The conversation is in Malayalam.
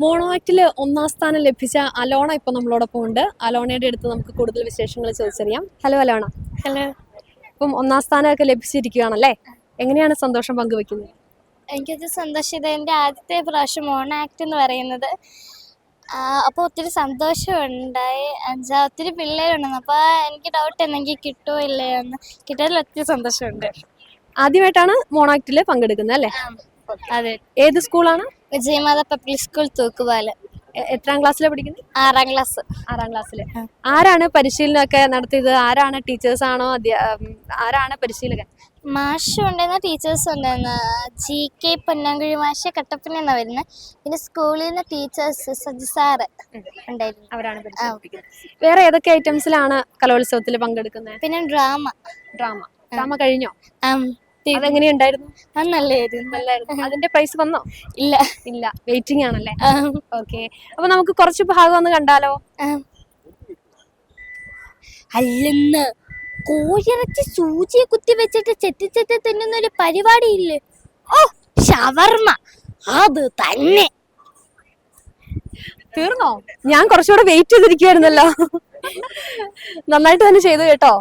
മോണോ ഒന്നാം സ്ഥാനം ലഭിച്ച അലോണ ഇപ്പൊ നമ്മളോടൊപ്പം ഉണ്ട്. അലോണയുടെ അടുത്ത് നമുക്ക് കൂടുതൽ വിശേഷങ്ങൾ ചോദിച്ചറിയാം. ഹലോ അലോണ. ഹലോ ഇപ്പം ഒന്നാം സ്ഥാനമൊക്കെ ലഭിച്ചിരിക്കുകയാണല്ലേ എങ്ങനെയാണ് സന്തോഷം പങ്കുവെക്കുന്നത്? എനിക്കത് സന്തോഷം. ഇത് എന്റെ ആദ്യത്തെ പ്രാവശ്യം മോണോ ആക്ട് എന്ന് പറയുന്നത്. അപ്പോൾ ഒത്തിരി സന്തോഷമുണ്ടായി. അഞ്ചാ ഒത്തിരി പിള്ളേരുണ്ടെന്ന് അപ്പോൾ എനിക്ക് ഡൗട്ട് എന്തെങ്കിൽ കിട്ടുമോ ഇല്ലയോ എന്ന് കിട്ടിയതിൽ ഒത്തിരി സന്തോഷമുണ്ട്. ആദ്യമായിട്ടാണ് മോണോ പങ്കെടുക്കുന്നത് അല്ലേ? അതെ. ഏത് സ്കൂളാണ് വിജയമാത പബ്ലിക് സ്കൂൾ തൂക്കുപാലം. എത്രാം ക്ലാസ്സിലാണ് പഠിക്കുന്നത് ആറാം ക്ലാസ് ആറാം ക്ലാസ്സിൽ. ആരാണ് പരിശീലനമൊക്കെ നടത്തിയത്? ആരാണ് ടീച്ചേഴ്സ് ആണോ? ആരാണ് പരിശീലകൻ? മാഷ് ഉണ്ടായിരുന്ന ടീച്ചേഴ്സ് ഉണ്ടായിരുന്ന ജി കെ പൊന്നാങ്കുഴി മാഷ് കട്ടപ്പന എന്നാണ് വരുന്നത് പിന്നെ സ്കൂളിൽ നിന്ന് ടീച്ചേഴ്സ് സജി സാറ് ഉണ്ടായിരുന്നു. അവരാണ് വേറെ ഏതൊക്കെ ഐറ്റംസിലാണ് കലോത്സവത്തിൽ പങ്കെടുക്കുന്നത് പിന്നെ ഡ്രാമ ഡ്രാമ ഡ്രാമ കഴിഞ്ഞോ? ആം, തി- അതെങ്ങനെയുണ്ടായിരുന്നു? അത് നല്ലതായിരുന്നു നല്ലായിരുന്നു. അതിന്റെ പ്രൈസ് വന്നോ? ഇല്ല. ഇല്ല. വെയിറ്റിംഗ് ആണല്ലേ? ഓക്കെ അപ്പൊ നമുക്ക് കുറച്ച് ഭാഗം ഒന്ന് കണ്ടാലോ. അല്ലെന്ന്. കോഴിറച്ചി സൂചിയെ കുത്തി വെച്ചിട്ട് ചെത്തി തിന്നുന്ന ഒരു പരിപാടി ഇല്ലേ ഓ ഷവർമ്മ. അത് തന്നെ. തീർന്നോ? ഞാൻ കുറച്ചുകൂടെ വെയിറ്റ് ചെയ്തിരിക്കുവായിരുന്നല്ലോ. നന്നായിട്ട് തന്നെ ചെയ്തു കേട്ടോ.